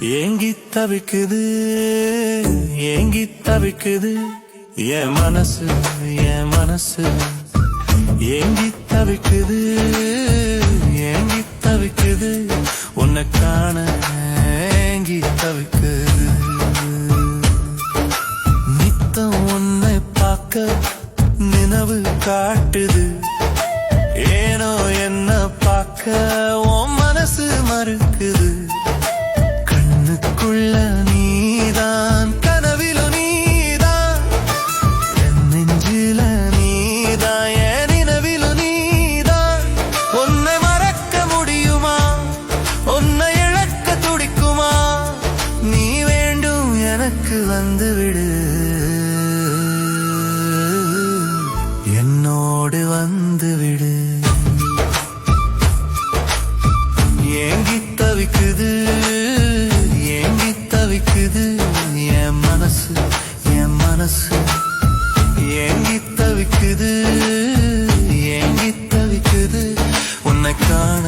ஏங்கி தவிக்குது ஏங்கி தவிக்குது. என் மனசு என் மனசு. ஏங்கி தவிக்குது ஏங்கி தவிக்குது. உன்னை காண ஏங்கி தவிக்குது. நித்தம் உன்னை பார்க்க நினைவு காட்டுது. ஏனோ என்ன பார்க்க உன் மனசு மறுக்குது. கண்ணுக்குள்ள நீதான் கனவிலும் நீதான். என் நெஞ்சில நீதான் என் நினைவிலும் நீதான். உன்னை மறக்க முடியுமா? உன்னை இழக்க துடிக்குமா? நீ வேண்டும் எனக்கு வந்து என்னோடு வந்து ஏங்கி தவிக்குது. தவிக்குது என் மனசு என் மனசு. ஏங்கி தவிக்குது ஏங்கி தவிக்குது. உன்னை காண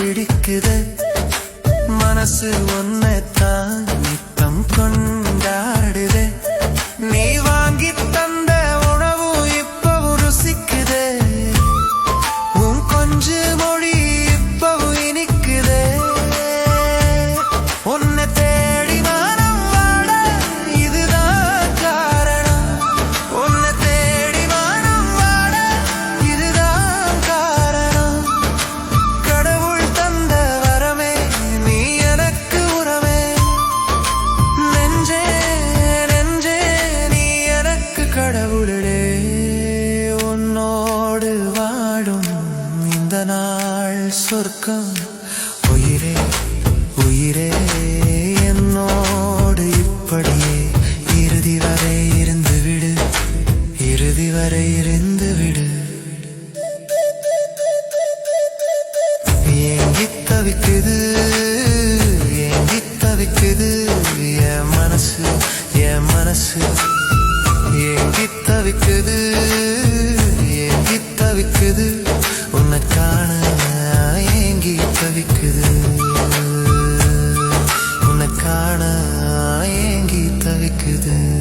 பிடிக்குது. மனசு உன்னை தான் நித்தம் கொண்டு சொர்க்கம். உயிரே உயிரே என்னோடு இப்படியே. இறுதி வரை இருந்து விடு. இறுதி வரை இருந்து விடு. ஏங்கி தவிக்குது ஏங்கி தவிக்குது என் மனசு என் மனசு. ஏங்கி தவிக்குது ஏங்கி தவிக்குது உன்னை காண together.